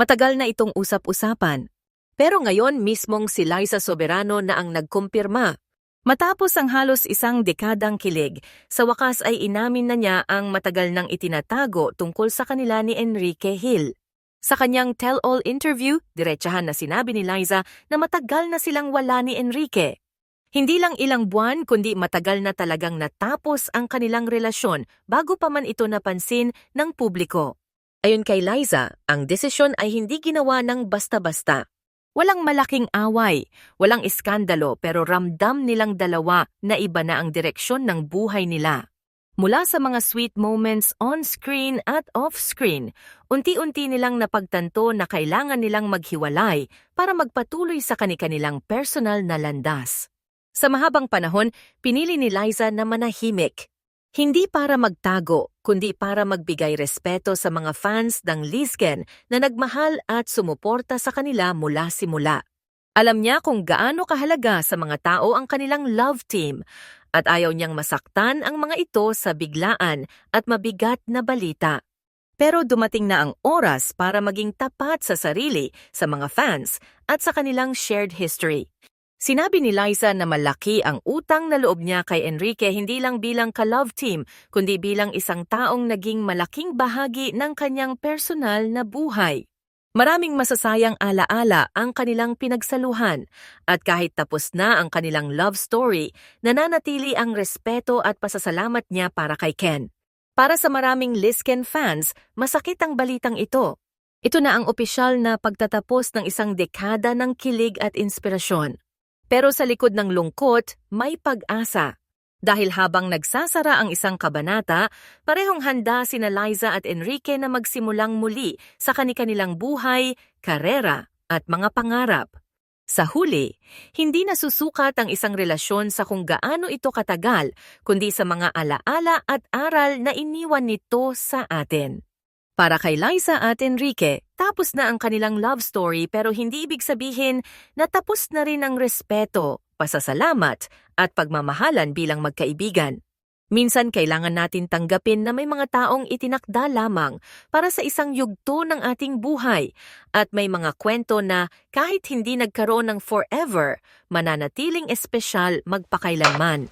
Matagal na itong usap-usapan. Pero ngayon mismong si Liza Soberano na ang nagkumpirma. Matapos ang halos isang dekadang kilig, sa wakas ay inamin na niya ang matagal nang itinatago tungkol sa kanila ni Enrique Hill. Sa kanyang tell-all interview, diretsahan na sinabi ni Liza na matagal na silang wala ni Enrique. Hindi lang ilang buwan kundi matagal na talagang natapos ang kanilang relasyon bago pa man ito napansin ng publiko. Ayon kay Liza, ang desisyon ay hindi ginawa ng basta-basta. Walang malaking away, walang iskandalo pero ramdam nilang dalawa na iba na ang direksyon ng buhay nila. Mula sa mga sweet moments on-screen at off-screen, unti-unti nilang napagtanto na kailangan nilang maghiwalay para magpatuloy sa kanilang personal na landas. Sa mahabang panahon, pinili ni Liza na manahimik. Hindi para magtago, kundi para magbigay respeto sa mga fans ng Lisken na nagmahal at sumuporta sa kanila mula simula. Alam niya kung gaano kahalaga sa mga tao ang kanilang love team at ayaw niyang masaktan ang mga ito sa biglaan at mabigat na balita. Pero dumating na ang oras para maging tapat sa sarili, sa mga fans at sa kanilang shared history. Sinabi ni Liza na malaki ang utang na loob niya kay Enrique hindi lang bilang ka-love team, kundi bilang isang taong naging malaking bahagi ng kanyang personal na buhay. Maraming masasayang alaala ang kanilang pinagsaluhan at kahit tapos na ang kanilang love story, nananatili ang respeto at pasasalamat niya para kay Ken. Para sa maraming Lisken fans, masakit ang balitang ito. Ito na ang opisyal na pagtatapos ng isang dekada ng kilig at inspirasyon. Pero sa likod ng lungkot, may pag-asa. Dahil habang nagsasara ang isang kabanata, parehong handa sina Liza at Enrique na magsimulang muli sa kanilang buhay, karera at mga pangarap. Sa huli, hindi nasusukat ang isang relasyon sa kung gaano ito katagal, kundi sa mga alaala at aral na iniwan nito sa atin. Para kay Liza at Enrique, tapos na ang kanilang love story pero hindi ibig sabihin na tapos na rin ang respeto, pasasalamat at pagmamahalan bilang magkaibigan. Minsan kailangan natin tanggapin na may mga taong itinakda lamang para sa isang yugto ng ating buhay at may mga kwento na kahit hindi nagkaroon ng forever, mananatiling espesyal magpakailanman.